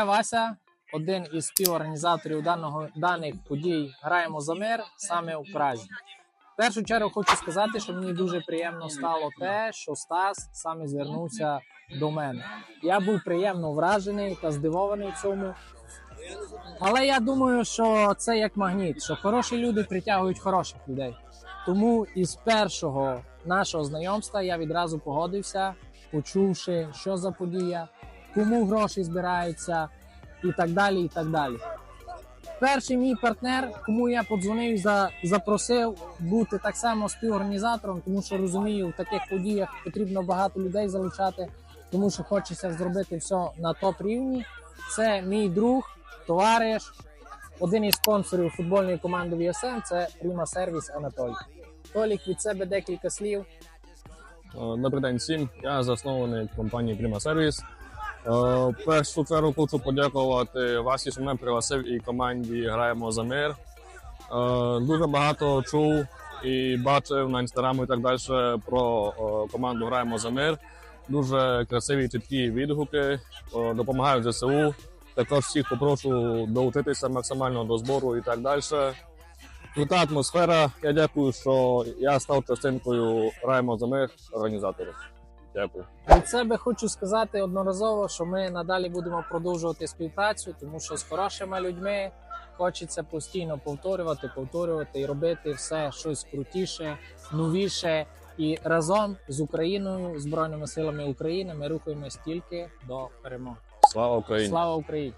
Я Вася, один із співорганізаторів даного даних подій Граємо за мир саме у Празі. В першу чергу хочу сказати, що мені дуже приємно стало те, що Стас саме звернувся до мене. Я був приємно вражений та здивований цьому. Але я думаю, що це як магніт, що хороші люди притягують хороших людей. Тому із першого нашого знайомства я відразу погодився, почувши, що за подія, кому гроші збираються і так далі. і так далі. Перший мій партнер, кому я подзвонив, за, запросив бути так само співорганізатором, тому що розумію, в таких подіях потрібно багато людей залучати, тому що хочеться зробити все на топ рівні. Це мій друг, товариш, один із спонсорів футбольної команди ВСМ це Prima Сервіс Анатолій. Толік від себе декілька слів. Е, Добрий день всім. Я засновник компанії Prima Service. Е, першу чергу хочу подякувати Васі, що мене пригласив і команді Граємо за мир. Е, Дуже багато чув і бачив на інстаграму і так далі про е, команду Граємо за мир. Дуже красиві чіткі відгуки, допомагають ЗСУ. Також всіх попрошу долучитися максимально до збору і так далі. Крута атмосфера. Я дякую, що я став частинкою Граємо за мир організаторів. Дякую. Від себе хочу сказати одноразово, що ми надалі будемо продовжувати співпрацю, тому що з хорошими людьми хочеться постійно повторювати, повторювати і робити все щось крутіше, новіше. І разом з Україною, Збройними силами України, ми рухаємось тільки до перемоги. Слава Україні! Слава Україні!